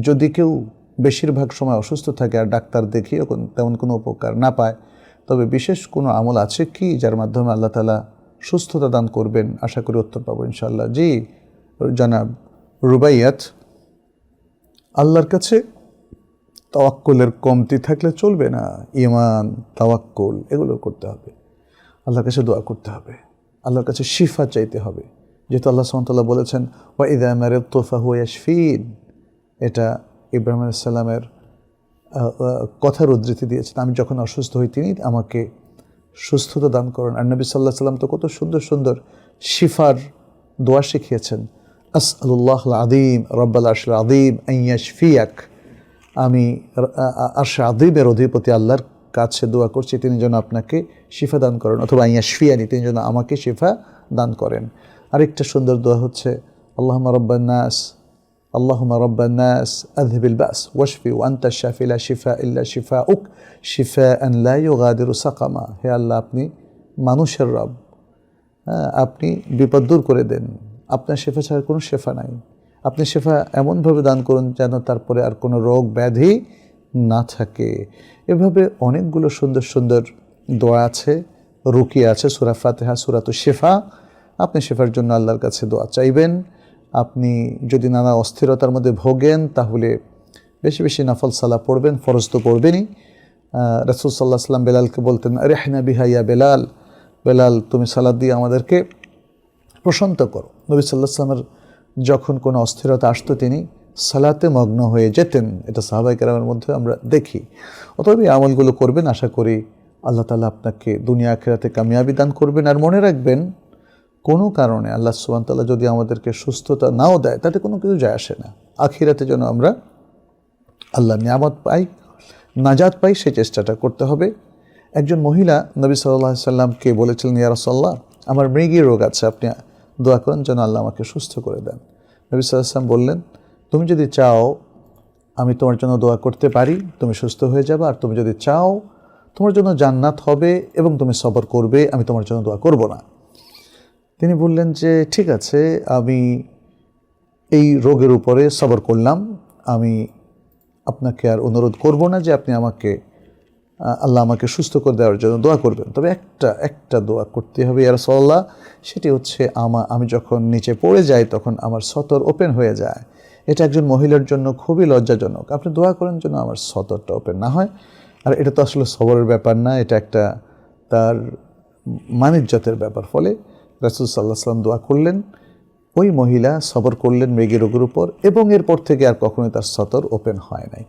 যদি কেউ বেশিরভাগ সময় অসুস্থ থাকে আর ডাক্তার দেখিয়েও কোন- তেমন কোনো উপকার না পায়, তবে বিশেষ কোনো আমল আছে কি যার মাধ্যমে আল্লাহ তালা সুস্থতা দান করবেন? আশা করি উত্তর পাবো ইনশাল্লাহ জি, জনাব রুবাইয়াত, আল্লাহর কাছে তাওয়াক্কুলের কমতি থাকলে চলবে না? ইমান তাওয়াক্কুল, এগুলো করতে হবে। আল্লাহর কাছে দোয়া করতে হবে। আল্লাহর কাছে শিফা চাইতে হবে। যেহেতু আল্লাহ সামতাল্লাহ বলেছেন, ওয়া ইদা মারের তোফা হুয়াশফিন এটা ইব্রাহিম আলাইসাল্লামের কথার উদ্ধৃতি দিয়েছেন। আমি যখন অসুস্থ হই, তিনি আমাকে সুস্থতা দান করেন। আর নবী সাল্লাহ সাল্লাম তো কত সুন্দর সুন্দর শিফার দোয়া শিখিয়েছেন। আস আল্লাহ আদিম রব্বাল আশল আদিম আইয়াশফিয়াক আমি আরশা আদিমের অধিপতি আল্লাহর কাছে দোয়া করছি, তিনি যেন আপনাকে শিফা দান করেন, অথবা আইয়াশফিয়ানি তিনি যেন আমাকে শিফা দান করেন। আরেকটা সুন্দর দোয়া হচ্ছে আল্লাহ রব্বান্নাস اللهم رب الناس أذهب البأس واشفي وأنت الشافي لا شفاء إلا شفاؤك شفاء لا يغادر سقما হে আল্লাহ আপনি মানুষের রব হ্যাঁ, আপনি বিপদ দূর করে দেন আপনার শেফা ছাড়া কোনো শেফা নাই আপনি শেফা এমনভাবে দান করুন যেন তারপরে আর কোনো রোগ ব্যাধি না থাকে এভাবে অনেকগুলো সুন্দর সুন্দর দোয়া আছে রুকি আছে সুরা ফাতেহা সুরাত শেফা আপনি শেফার জন্য আল্লাহর কাছে দোয়া চাইবেন আপনি যদি নানা অস্থিরতার মধ্যে ভোগেন, তাহলে বেশি বেশি নাফল সালা পড়বেন, ফরজ তো পড়বেনই। রসুল সাল্লাহ সাল্লাম বেলালকে বলতেন, রেহনা বিহাইয়া বেলাল। বেলাল, তুমি সালাদ দিয়ে আমাদেরকে প্রশান্ত করো। নবী সাল্লাহ সাল্লামের যখন কোনো অস্থিরতা আসতো, তিনি সালাতে মগ্ন হয়ে যেতেন। এটা সাহাবাই কেরামের মধ্যে আমরা দেখি। অতএব এই আমলগুলো করবেন, আশা করি আল্লাহ তালা আপনাকে দুনিয়া আখেরাতে কামিয়াবি দান করবেন। আর মনে রাখবেন কোনো কারণে আল্লাহ সুবান তাল্লাহ যদি আমাদেরকে সুস্থতা নাও দেয়, তাতে কোনো কিছু যায় আসে না। আখিরাতে যেন আমরা আল্লাহ নিয়ামত পাই, নাজাত পাই, সেই চেষ্টাটা করতে হবে। একজন মহিলা নবী সাল্লাহ সাল্লামকে বলেছিলেন ইয়ারসাল্লাহ আমার মৃগী রোগ আছে, আপনি দোয়া করেন যেন আল্লাহ আমাকে সুস্থ করে দেন। নবী সাল্লাম বললেন, তুমি যদি চাও আমি তোমার জন্য দোয়া করতে পারি, তুমি সুস্থ হয়ে যাবে, আর তুমি যদি চাও তোমার জন্য জান্নাত হবে এবং তুমি সবর করবে, আমি তোমার জন্য দোয়া করব না। তিনি বললেন যে, ঠিক আছে, আমি এই রোগের উপরে সবর করলাম। আমি আপনাকে আর অনুরোধ করব না যে আপনি আমাকে, আল্লাহ আমাকে সুস্থ করে দেওয়ার জন্য দোয়া করবেন। তবে একটা একটা দোয়া করতে হবে ইয়ার সাল্লাহ সেটি হচ্ছে, আমা, আমি যখন নিচে পড়ে যাই, তখন আমার সতর ওপেন হয়ে যায়। এটা একজন মহিলার জন্য খুবই লজ্জাজনক। আপনি দোয়া করেন যেন আমার সতরটা ওপেন না হয়। আর এটা তো আসলে সবরের ব্যাপার না, এটা একটা তার মানিজ্যতের ব্যাপার। ফলে রাসুল সাল্লাহ সাল্লাম দোয়া করলেন। ওই মহিলা সবর করলেন মেঘের রোগের উপর এবং এরপর থেকে আর কখনোই তার সতর ওপেন হয় নাই।